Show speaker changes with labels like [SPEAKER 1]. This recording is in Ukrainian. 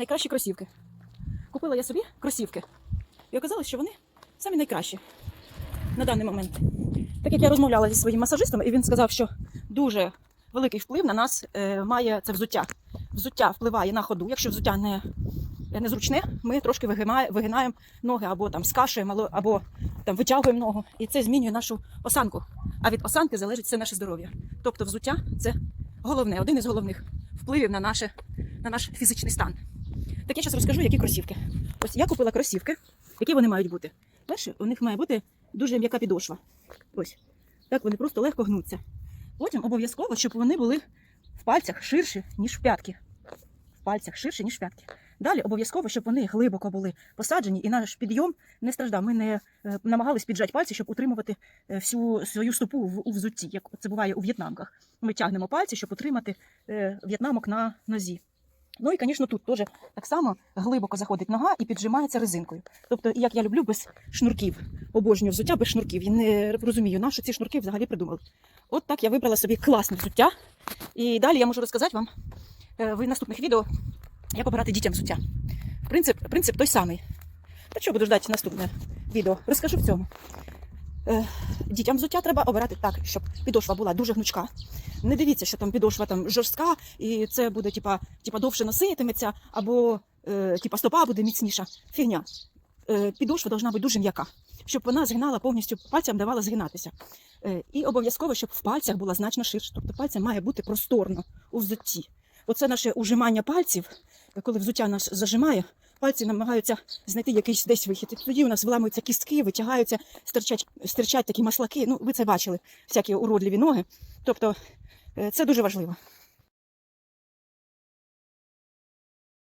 [SPEAKER 1] найкращі кросівки. Купила я собі кросівки. І оказалось, що вони самі найкращі на даний момент. Так як я розмовляла зі своїм масажистом, і він сказав, що дуже великий вплив на нас е, має це взуття. Взуття впливає на ходу. Якщо взуття не, незручне, ми трошки вигинаємо, ноги або там скашуємо, або там витягуємо ногу, і це змінює нашу осанку. А від осанки залежить все наше здоров'я. Тобто взуття це головне, один із головних впливів на, наше, на наш фізичний стан. Так я зараз розкажу, які кросівки. Ось я купила кросівки, які вони мають бути. Перше, у них має бути дуже м'яка підошва. Ось. Так вони просто легко гнуться. Потім обов'язково, щоб вони були в пальцях ширші, ніж в п'ятки. В пальцях ширші, ніж в п'ятки. Далі обов'язково, щоб вони глибоко були посаджені, і наш підйом не страждав. Ми не е, намагались піджати пальці, щоб утримувати е, всю свою стопу в, у взутті, як це буває у в'єтнамках. Ми тягнемо пальці, щоб утримати е, в'єтнамок на нозі. Ну і, звісно, тут теж так само глибоко заходить нога і піджимається резинкою. Тобто, як я люблю без шнурків, обожнюю взуття без шнурків. Я не розумію, на що ці шнурки взагалі придумали. От так я вибрала собі класне взуття. І далі я можу розказати вам е, в наступних відео, як обирати дітям взуття. Принцип, принцип той самий. Та що буду ждати наступне відео? Розкажу в цьому. Е, Дітям взуття треба обирати так, щоб підошва була дуже гнучка. Не дивіться, що там підошва там жорстка, і це буде типа, типа довше носитиметься, або е, типа стопа буде міцніша. Фігня. Е, підошва должна бути дуже м'яка, щоб вона згинала повністю пальцям давала згинатися. Е, і обов'язково, щоб в пальцях була значно ширше. Тобто пальця має бути просторно у взутті. Оце наше ужимання пальців, коли взуття нас зажимає, пальці намагаються знайти якийсь десь вихід. І тоді у нас виламуються кістки, витягаються, стирчать, стирчать такі маслаки. Ну, ви це бачили, всякі уродливі ноги. Тобто е, це дуже важливо.